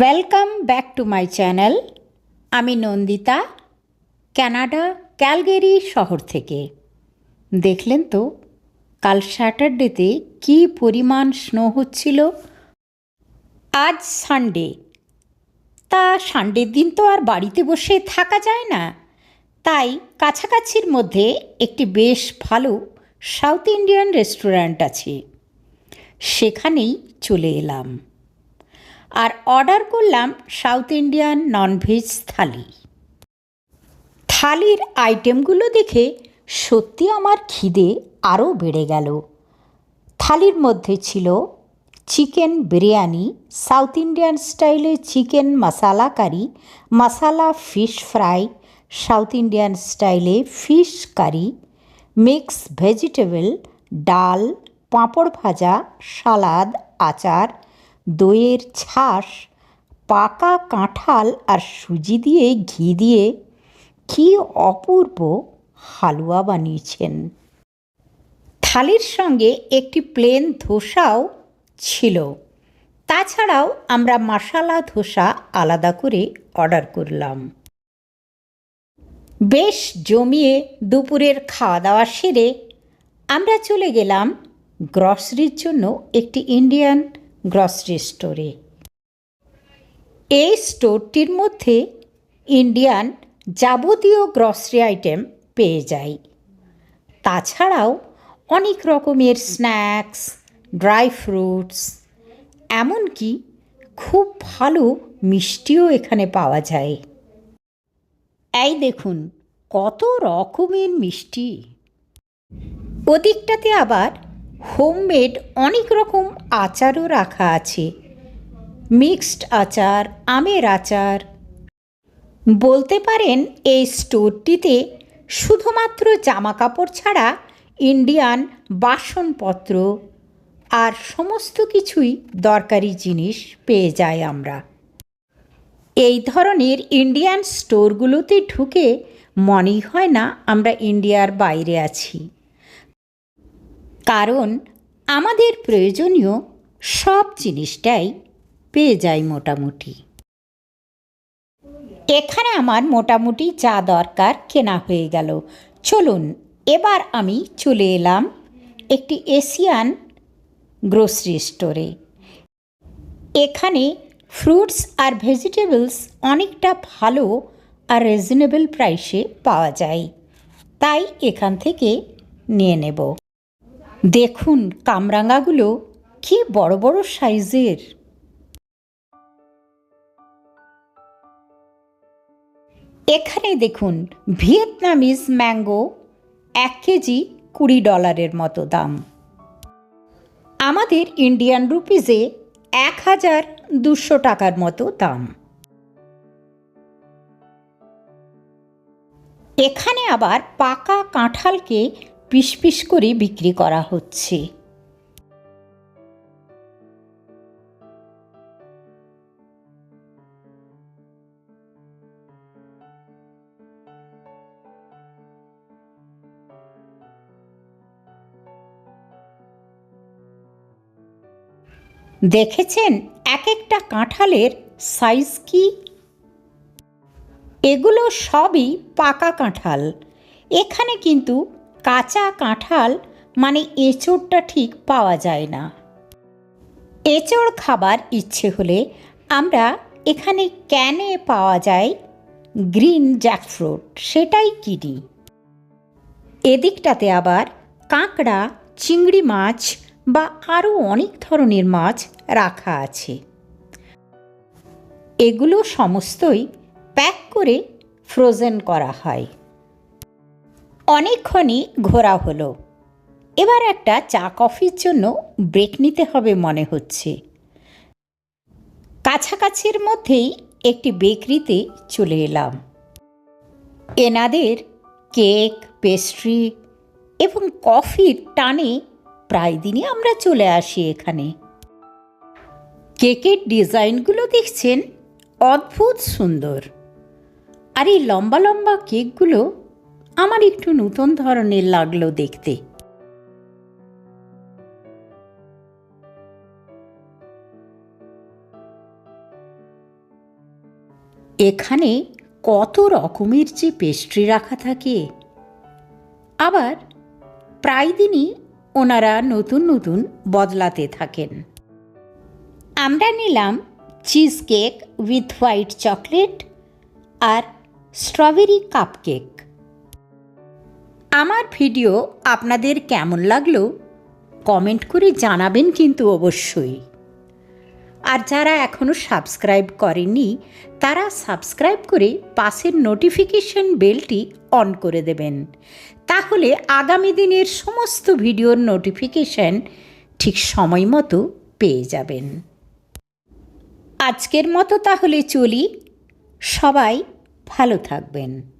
Welcome back to my channel আমি Nandita Canada Calgary শহর থেকে। দেখলেন তো, কাল স্যাটারডেতে কী পরিমাণ স্নো হচ্ছিল? আজ সানডে তা সানডের দিন তো আর বাড়িতে বসে থাকা যায় না। তাই কাছাকাছির মধ্যে একটি বেশ ভালো সাউথ ইন্ডিয়ান রেস্টুরেন্ট আছে। সেখানেই চলে এলাম। আর অর্ডার করলাম south Indian non veg thali. থালির আইটেমগুলো দেখে সত্যি আমার খিদে আরও বেড়ে গেল। থালির মধ্যে ছিল চিকেন বিরিয়ানি, সাউথ ইন্ডিয়ান স্টাইলে chicken masala curry, masala fish fry, south Indian স্টাইলে ফিশ কারি, মিক্স ভেজিটেবল, ডাল, পাঁপড় ভাজা, সালাদ, আচার দইয়ের ছাস, পাকা কাঁঠাল আর সুজি দিয়ে ঘি দিয়ে কী অপূর্ব হালুয়া বানিয়েছেন। থালির সঙ্গে একটি প্লেন ধোসাও ছিল। তাছাড়াও আমরা মশালা ধোসা আলাদা করে অর্ডার করলাম। বেশ জমিয়ে দুপুরের খাওয়া দাওয়া সেরে আমরা চলে গেলাম গ্রসারির জন্য একটি ইন্ডিয়ান গ্রসারি স্টোরে। এই স্টোরটির মধ্যে ইন্ডিয়ান যাবতীয় গ্রসারি আইটেম পেয়ে যাই। তাছাড়াও অনেক রকমের স্ন্যাক্স, ড্রাই ফ্রুটস, এমনকি খুব ভালো মিষ্টিও এখানে পাওয়া যায়। এই দেখুন, কত রকমের মিষ্টি। ওদিকটাতে আবার হোমমেড অনেক রকম আচারও রাখা আছে। মিক্সড আচার, আমের আচার। বলতে পারেন এই স্টোরটিতে শুধুমাত্র জামা কাপড় ছাড়া ইন্ডিয়ান বাসনপত্র আর সমস্ত কিছুই দরকারি জিনিস পেয়ে যাই আমরা। এই ধরনের ইন্ডিয়ান স্টোরগুলোতে ঢুকে মনেই হয় না আমরা ইন্ডিয়ার বাইরে আছি। কারণ আমাদের প্রয়োজনীয় সব জিনিসটাই পেয়ে যাই মোটামুটি। এখানে আমার মোটামুটি যা দরকার কেনা হয়ে গেল। চলুন, এবার আমি চলে এলাম একটি এশিয়ান গ্রোসারি স্টোরে। এখানে ফ্রুটস আর ভেজিটেবলস অনেকটা ভালো আর রিজনেবল প্রাইসে পাওয়া যায়। তাই এখান থেকে নিয়ে নেব। দেখুন কামরাঙাগুলো কি বড় বড় সাইজের। এখানে দেখুন ভিয়েতনামিজ ম্যাঙ্গো এক কেজি কুড়ি ডলারের মতো দাম। আমাদের ইন্ডিয়ান রুপিজে এক হাজার দুশো টাকার মতো দাম। এখানে আবার পাকা কাঁঠালকে পিস পিস করে বিক্রি করা হচ্ছে। দেখেছেন এক একটা কাঁঠালের সাইজ কি? এগুলো সবই পাকা কাঁঠাল। এখানে কিন্তু কাঁচা কাঁঠাল মানে এঁচড়টা ঠিক পাওয়া যায় না। এঁচড় খাবার ইচ্ছে হলে আমরা এখানে ক্যানে পাওয়া যায় গ্রিন জ্যাকফ্রুট, সেটাই কিনি। এদিকটাতে আবার কাঁকড়া, চিংড়ি মাছ বা আরও অনেক ধরনের মাছ রাখা আছে। এগুলো সমস্তই প্যাক করে ফ্রোজেন করা হয়। অনেকক্ষণই ঘোরা হলো। এবার একটা চা কফির জন্য ব্রেক নিতে হবে মনে হচ্ছে। কাছাকাছির মধ্যেই একটি বেকরিতে চলে এলাম। এনাদের কেক, পেস্ট্রি এবং কফির টানে প্রায় দিনই আমরা চলে আসি এখানে। কেকের ডিজাইনগুলো দেখছেন অদ্ভুত সুন্দর। আর এই লম্বা লম্বা কেকগুলো আমার একটু নতুন ধরনের লাগল দেখতে। এখানে কত রকমের যে পেস্ট্রি রাখা থাকে। আবার প্রায় দিনই ওনারা নতুন নতুন বদলাতে থাকেন। আমরা নিলাম cheese cake with white chocolate R strawberry cupcake আমার ভিডিও আপনাদের কেমন লাগল? কমেন্ট করে জানাবেন কিন্তু অবশ্যই। আর যারা এখনও সাবস্ক্রাইব করেননি, তারা সাবস্ক্রাইব করে পাশের নোটিফিকেশন বেলটি অন করে দেবেন। তাহলে আগামী দিনের সমস্ত ভিডিওর নোটিফিকেশন ঠিক সময় মতো পেয়ে যাবেন। আজকের মতো তাহলে চলি। সবাই ভালো থাকবেন।